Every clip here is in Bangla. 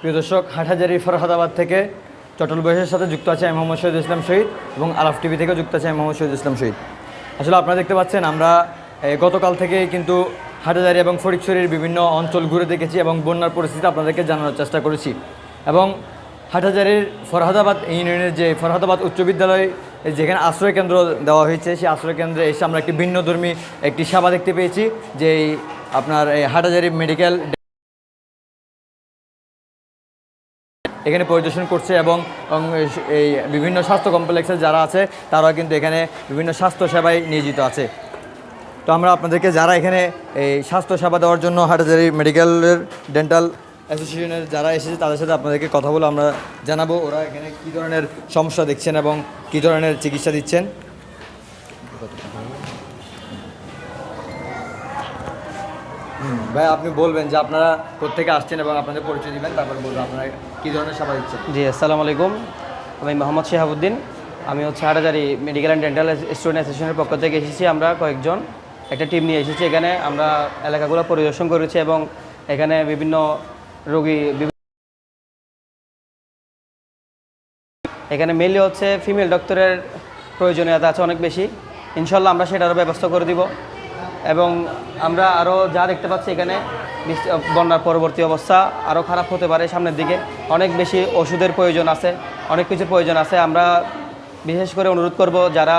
প্রিয় দর্শক, হাটহাজারি ফরহাদাবাদ থেকে চটল বয়সের সাথে যুক্ত আছে আমি মোহাম্মদ শহীদ ইসলাম শহীদ এবং আলাফ টিভি থেকে যুক্ত আছে আমি মোহাম্মদ শহীদ ইসলাম শহীদ। আসলে আপনারা দেখতে পাচ্ছেন, আমরা গতকাল থেকে কিন্তু হাটহাজারি এবং ফরিদশরীর বিভিন্ন অঞ্চল ঘুরে দেখেছি এবং বন্যার পরিস্থিতি আপনাদেরকে জানানোর চেষ্টা করেছি। এবং হাটহাজারির ফরহাদাবাদ ইউনিয়নের যে ফরহাদাবাদ উচ্চ বিদ্যালয় যেখানে আশ্রয় কেন্দ্র দেওয়া হয়েছে, সেই আশ্রয় কেন্দ্রে এসে আমরা একটি ভিন্নধর্মী একটি সেবা দেখতে পেয়েছি যে আপনার এই হাটহাজারি মেডিকেল এখানে পরিদর্শন করছে এবং এই বিভিন্ন স্বাস্থ্য কমপ্লেক্সে যারা আছে তারা কিন্তু এখানে বিভিন্ন স্বাস্থ্য সেবায় নিয়োজিত আছে। তো আমরা আপনাদেরকে যারা এখানে এই স্বাস্থ্য সেবা দেওয়ার জন্য হাটাজারি মেডিকেলের, ডেন্টাল অ্যাসোসিয়েশনের যারা এসেছে, তাদের সাথে আপনাদেরকে কথা বলে আমরা জানাব ওরা এখানে কী ধরনের সমস্যা দেখছেন এবং কী ধরনের চিকিৎসা দিচ্ছেন। ভাই, আপনি বলবেন যে আপনারা কোথেকে আসছেন এবং আপনাদের পরিচয় দিবেন, তারপর বলবেন আপনারা কী ধরনের সেবা দিচ্ছেন। জি, আসসালামু আলাইকুম। আমি মোহাম্মদ শিহাবুদ্দিন। আমি হচ্ছে Hathazari medical and dental student অ্যাসোসিয়েশনের পক্ষ থেকে এসেছি। আমরা কয়েকজন, একটা টিম নিয়ে এসেছি। এখানে আমরা এলাকাগুলো পরিদর্শন করেছি এবং এখানে বিভিন্ন রোগী এখানে মেনলি হচ্ছে ফিমেল ডক্টরের প্রয়োজনীয়তা আছে অনেক বেশি। ইনশাল্লাহ আমরা সেটারও ব্যবস্থা করে দিব। এবং আমরা আরও যা দেখতে পাচ্ছি এখানে বন্যার পরবর্তী অবস্থা আরও খারাপ হতে পারে সামনের দিকে। অনেক বেশি ওষুধের প্রয়োজন আছে, অনেক কিছুর প্রয়োজন আছে। আমরা বিশেষ করে অনুরোধ করব যারা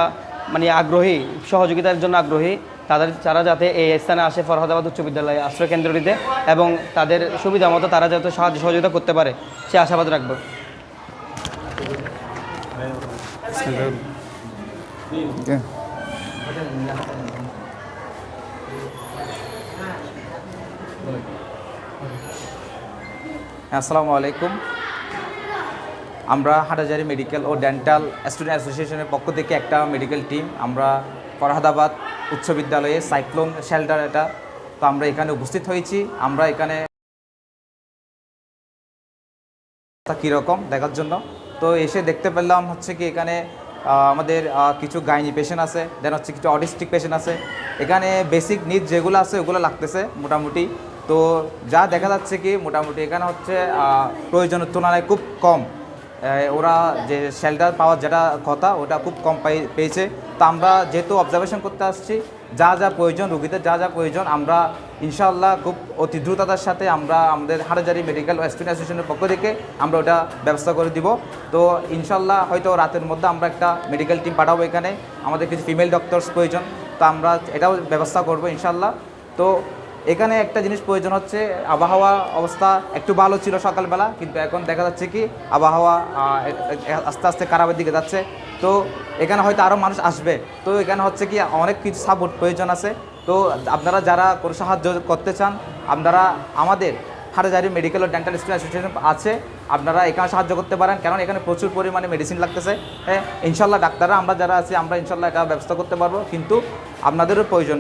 মানে আগ্রহী, সহযোগিতার জন্য আগ্রহী, তাদের, তারা যাতে এই স্থানে আসে ফরহাদাবাদ উচ্চ বিদ্যালয় আশ্রয় কেন্দ্রটিতে এবং তাদের সুবিধা মতো তারা যাতে সাহায্য সহযোগিতা করতে পারে, সে আশাবাদ রাখব। আসসালামু আলাইকুম। আমরা হাটাজারি মেডিকেল ও ডেন্টাল স্টুডেন্ট অ্যাসোসিয়েশনের পক্ষ থেকে একটা মেডিকেল টিম। আমরা ফরহাদাবাদ উচ্চ বিদ্যালয়ে সাইক্লোন শেল্টার এটা। তো আমরা এখানে উপস্থিত হয়েছি। আমরা এখানে কীরকম দেখার জন্য? তো এসে দেখতে পেলাম হচ্ছে কি এখানে আমাদের কিছু গাইনি পেশেন্ট আছে দেন হচ্ছে কিছু অটিস্টিক পেশেন্ট আছে। এখানে বেসিক নিড যেগুলো আছে ওগুলো লাগতেছে মোটামুটি। তো যা দেখা যাচ্ছে কি, মোটামুটি এখানে হচ্ছে প্রয়োজনের তুলনায় খুব কম। ওরা যে শেল্টার পাওয়ার যেটা কথা, ওটা খুব কম পেয়েছে। তো আমরা যেহেতু অবজারভেশন করতে আসছি, যা যা প্রয়োজন, রুগীদের যা যা প্রয়োজন, আমরা ইনশাআল্লাহ খুব অতি দ্রুততার সাথে আমরা আমাদের হাটাজারি মেডিকেল স্টুডেন্ট অ্যাসোসিয়েশনের পক্ষ থেকে আমরা ওটা ব্যবস্থা করে দিব। তো ইনশাআল্লাহ হয়তো রাতের মধ্যে আমরা একটা মেডিকেল টিম পাঠাবো এখানে। আমাদের কিছু ফিমেল ডক্টরস প্রয়োজন, তো আমরা এটাও ব্যবস্থা করব ইনশাআল্লাহ। তো এখানে একটা জিনিস প্রয়োজন হচ্ছে, আবহাওয়া অবস্থা একটু ভালো ছিল সকালবেলা, কিন্তু এখন দেখা যাচ্ছে কি আবহাওয়া আস্তে আস্তে খারাপের দিকে যাচ্ছে। তো এখানে হয়তো আরও মানুষ আসবে। তো এখানে হচ্ছে কি অনেক কিছু সাপোর্ট প্রয়োজন আছে। তো আপনারা যারা কোনো সাহায্য করতে চান, আপনারা আমাদের হাটাজারি মেডিকেল ও ডেন্টাল স্টুডেন্ট অ্যাসোসিয়েশন আছে, আপনারা এখানে সাহায্য করতে পারেন। কারণ এখানে প্রচুর পরিমাণে মেডিসিন লাগতেছে। হ্যাঁ ইনশাল্লাহ ডাক্তাররা, আমরা যারা আছি, আমরা ইনশাল্লাহ এটা ব্যবস্থা করতে পারব। কিন্তু আপনাদেরও প্রয়োজন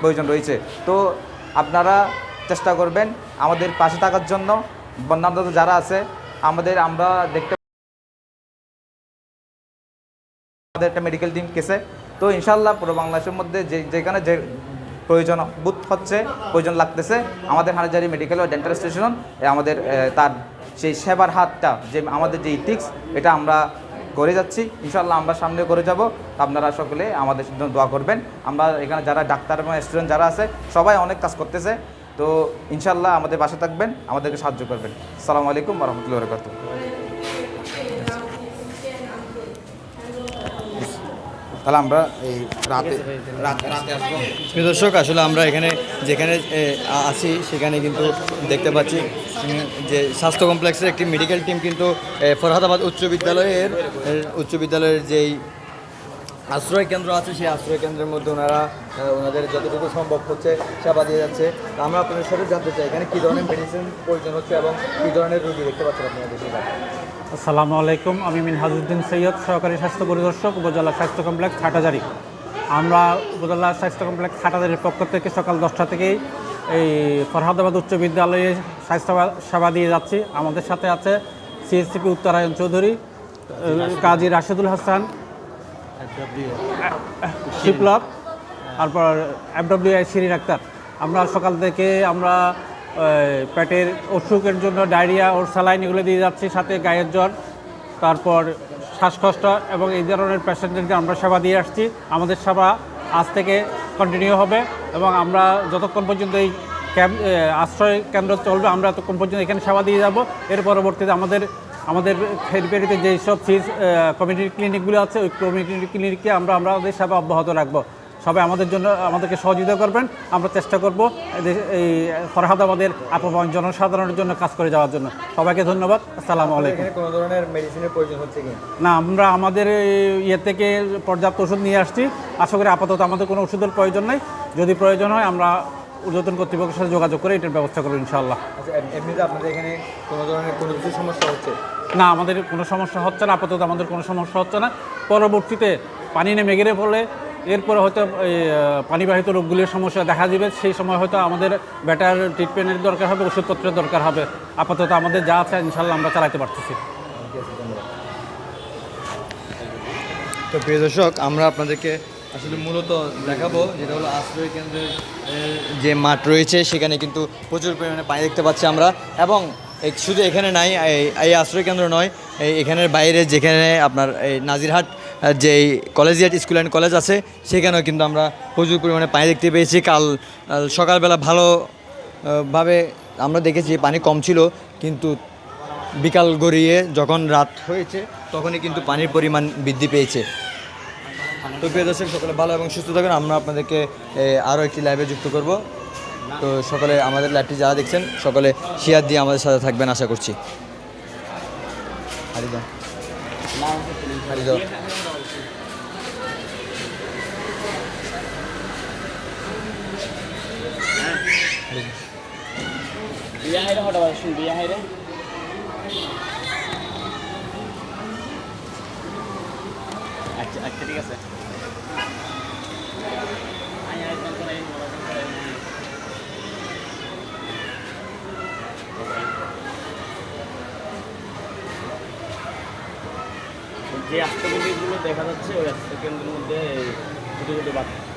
প্রয়োজন রয়েছে। তো আপনারা চেষ্টা করবেন আমাদের পাশে থাকার জন্য। বন্যান্ত যারা আছে, আমাদের আমরা দেখতে আমাদের একটা মেডিকেল টিম কেসে তো ইনশাল্লাহ পুরো বাংলাদেশের মধ্যে যে, যেখানে যে প্রয়োজন বোধ হচ্ছে, প্রয়োজন লাগতেছে, আমাদের হাজারি মেডিকেল ও ডেন্টাল স্টেশন আমাদের তার সেই সেবার হাতটা, যে আমাদের যে ইথিক্স এটা আমরা করে যাচ্ছি। ইনশাল্লাহ আমরা সামনে করে যাব। আপনারা সকলে আমাদের জন্য দোয়া করবেন। আমরা এখানে যারা ডাক্তার এবং স্টুডেন্ট যারা আছে, সবাই অনেক কাজ করতেছে। তো ইনশাল্লাহ আমাদের বাসা থাকবেন, আমাদেরকে সাহায্য করবেন। সালামু আলাইকুম রহমতুল্লাহ বরকাত তাহলে আমরা এই রাতে রাতে দর্শক, আসলে আমরা এখানে, যেখানে আছি, সেখানে কিন্তু দেখতে পাচ্ছি, যে স্বাস্থ্য কমপ্লেক্সের একটি মেডিকেল টিম কিন্তু ফরহাদাবাদ উচ্চ বিদ্যালয়ের উচ্চ বিদ্যালয়ের যেই আশ্রয় কেন্দ্র আছে, সেই আশ্রয় কেন্দ্রের মধ্যে ওনারা ওনাদের যতটুকু সম্ভব হচ্ছে সেবা দিয়ে যাচ্ছে। আমরা আপনাদের সাথে জানতে চাই, এখানে কী ধরনের মেডিসিন প্রয়োজন হচ্ছে এবং কী ধরনের রোগী দেখতে পাচ্ছেন আপনারা বেশিরভাগ আসসালামু আলাইকুম, আমি মিনহাজউদ্দিন সৈয়দ, সহকারী স্বাস্থ্য পরিদর্শক, উপজেলা স্বাস্থ্য কমপ্লেক্স হাটাজারি। আমরা উপজেলা স্বাস্থ্য কমপ্লেক্স হাটাজারির পক্ষ থেকে সকাল দশটা থেকেই এই ফরহাদাবাদ উচ্চ বিদ্যালয়ে স্বাস্থ্য সেবা দিয়ে যাচ্ছি। আমাদের সাথে আছে সিএসসিপি উত্তরায়ণ চৌধুরী কাজী রাশেদুল হাসান, বিপ্লব, তারপর এফডব্লিউআই শিরিন আক্তার। আমরা সকাল থেকে আমরা পেটের অসুখের জন্য ডায়রিয়া ওর স্যালাইন এগুলো দিয়ে যাচ্ছি, সাথে গায়ের জ্বর, তারপর শ্বাসকষ্ট এবং এই ধরনের পেশেন্টদেরকে আমরা সেবা দিয়ে আসছি। আমাদের সেবা আজ থেকে কন্টিনিউ হবে এবং আমরা যতক্ষণ পর্যন্ত এই ক্যাম্প আশ্রয় কেন্দ্র চলবে, আমরা ততক্ষণ পর্যন্ত এখানে সেবা দিয়ে যাব। এর পরবর্তীতে আমাদের আমাদের ফেরিপেরিতে যেই সব ফিজ কমিউনিটি ক্লিনিকগুলো আছে, ওই কমিউনিটি ক্লিনিককে আমরা আমাদের সেবা অব্যাহত রাখব। সবাই আমাদের জন্য আমাদেরকে সহযোগিতা করবেন। আমরা চেষ্টা করব এই ফরহাদাবাদের আপন জনসাধারণের জন্য কাজ করে যাওয়ার জন্য। সবাইকে ধন্যবাদ। আসসালামু আলাইকুম। কোনো ধরনের মেডিসিনের প্রয়োজন হচ্ছে কি না আমরা আমাদের ইয়ে থেকে পর্যাপ্ত ওষুধ নিয়ে আসছি। আশা করি আপাতত আমাদের কোনো ওষুধের প্রয়োজন নেই। যদি প্রয়োজন হয় আমরা ঊর্ধ্বতন কর্তৃপক্ষের সাথে যোগাযোগ করে এটার ব্যবস্থা করব ইনশাআল্লাহ। আচ্ছা এমনিতে আপনাদের এখানে কোনো ধরনের কোনো কিছু সমস্যা হচ্ছে? না আমাদের কোনো সমস্যা হচ্ছে না। আপাতত আমাদের কোনো সমস্যা হচ্ছে না। পরবর্তীতে পানি নেমে গেলে পড়লে এরপরে হয়তো এই পানিবাহিত রোগগুলির সমস্যা দেখা দিবে। সেই সময় হয়তো আমাদের বেটার ট্রিটমেন্টের দরকার হবে, ওষুধপত্রের দরকার হবে। আপাতত আমাদের যা আছে ইনশাল্লাহ আমরা চালাতে পারতেছি। তো প্রিয় দর্শক, আমরা আপনাদেরকে আসলে মূলত দেখাবো যেটা হলো আশ্রয় কেন্দ্রের যে মাঠ রয়েছে, সেখানে কিন্তু প্রচুর পরিমাণে পানি দেখতে পাচ্ছি আমরা। এবং শুধু এখানে নাই, এই- আশ্রয় কেন্দ্র নয় এখানের বাইরে যেখানে আপনার এই নাজিরহাট যে কলেজিয়েট স্কুল অ্যান্ড কলেজ আছে সেখানেও কিন্তু আমরা প্রচুর পরিমাণে পানি দেখতে পেয়েছি। কাল সকালবেলা ভালো আহ, ভাবে আমরা দেখেছি পানি কম ছিল কিন্তু বিকাল গড়িয়ে যখন রাত হয়েছে তখনই কিন্তু পানির পরিমাণ বৃদ্ধি পেয়েছে। তো প্রিয় দর্শক সকলে ভালো এবং সুস্থ থাকুন। আমরা আপনাদেরকে আরও একটি লাইভে যুক্ত করব। তো সকলে আমাদের লাইভটি যারা দেখছেন সকলে শেয়ার দিয়ে আমাদের সাথে থাকবেন আশা করছি। হারি দাও শুন, বিয়া হাইরে আচ্ছা আচ্ছা ঠিক আছে। যে আস্তাকেন্দ্রগুলো দেখা যাচ্ছে, ওই আস্তাকেন্দ্রের মধ্যে ছোটো ছোটো বাচ্চা।